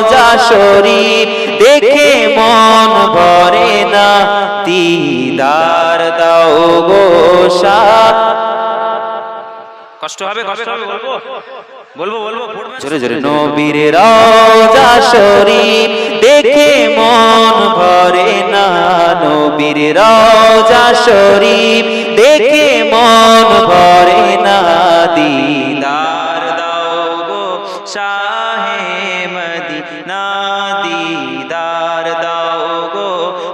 রওজা শরীফ দেখে মন ভরে না। দিদার দাও গো কষ্ট হবে কষ্ট হবে বলব? বলব বলব? জোরে জোরে নবীর রওজা শরীফ দেখে মন ভরে না। নবীর রওজা শরীফ দেখে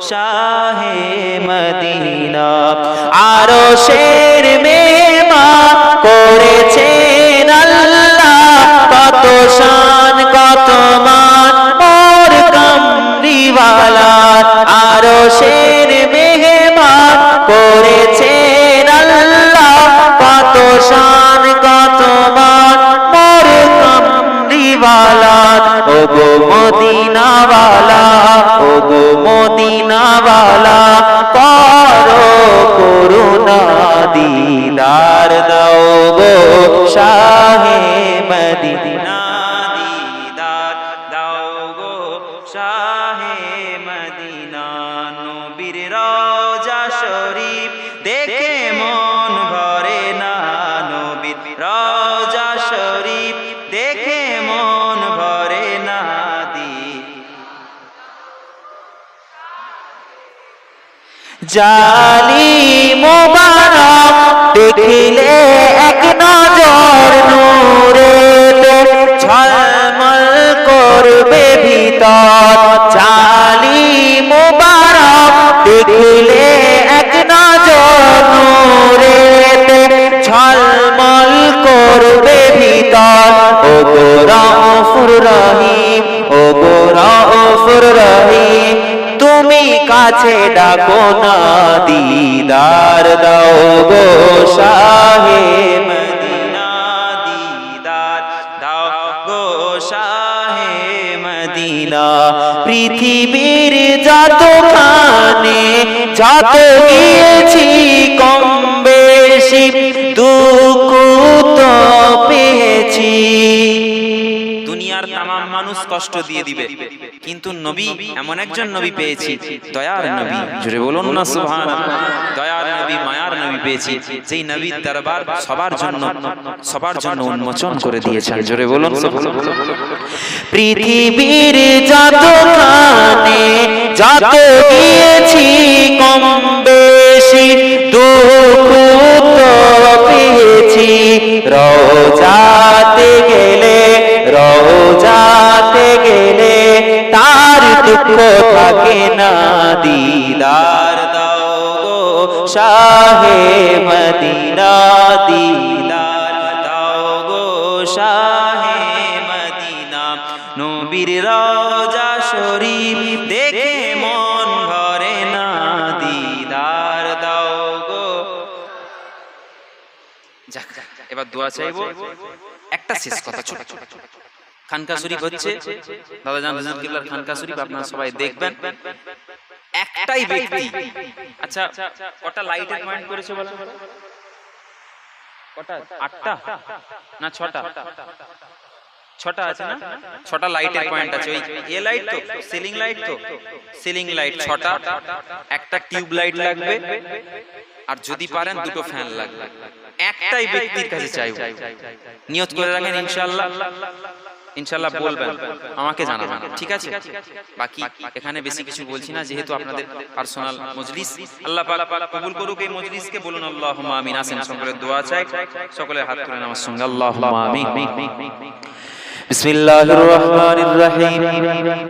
শাহে মদিনা। আরও শের মেমা রওজা শরীফ। দেখে মন ভরে না নবীর। রওজা শরীফ, দেখে মন ভরে না দি জালি মোবারক দেখিলে এক নজর নূরে ঝলমল করবে ভিতর। ভিতর ও গো রাফুর রহিম, ও গো রাফুর রহিম, তুমি কাছে ডাকো না, দিদার দাও গো শাহে পৃথিবীর যতখানে যত গিয়েছি কম বেশি দুঃখ মানুষ কষ্ট দিয়ে দিবে। কিন্তু নবী, এমন একজন নবী পেয়েছি, দয়ার নবী। জুড়ে বলুন না সুবহান দয়ার নবী, মায়ার নবী পেয়েছি, যেই নবীর দরবার সবার জন্য সবার জন্য উন্মোচন করে দিয়েছেন। জোরে বলুন পৃথিবীর যতখানে যত গিয়েছি কম বেশি দুঃখ রোজাতে গেলে রোজাতে গেলে তার দুঃখ থাকে না। দিদার দাও গো, শাহে মদিনা দিদার দাও গো, শাহে মদিনা। নবীর রওজা শরীফ দেখে মন ভরে না। দিদার দাও গো। যাক। এবার দোয়া চাইব একটা শেষ কথা ছোট খানকা শরীফ হচ্ছে দাদা জান হুজুর কিবলার খানকা শরীফ আপনারা সবাই দেখবেন। একটাই ব্যক্তি। আচ্ছা কটা লাইটের পয়েন্ট করেছে বলো? কটা? আটটা? না ছটা? ছটা আছে না? ছটা লাইটের পয়েন্ট আছে। ওই এ লাইট তো সিলিং লাইট তো। সিলিং লাইট ছটা। একটা টিউব লাইট লাগবে। আর যদি পারেন দুটো ফ্যান লাগবে। একটাই ব্যক্তির কাছে চাইব। নিয়ত করে রাখেন ইনশাল্লাহ ইনশাআল্লাহ। বলবেন। আমাকে জানাবেন। ঠিক আছে? বাকি এখানে বেশি কিছু বলছি না যেহেতু আপনাদের পার্সোনাল মজলিস। আল্লাহ কবুল করুক এই মজলিসকে। বলুন আল্লাহুম্মা আমিন। আসেন সকলের দোয়া চাই। সকলের হাত তুলে আমার সঙ্গে আল্লাহুম্মা আমিন। বিসমিল্লাহির রহমানির রহিম।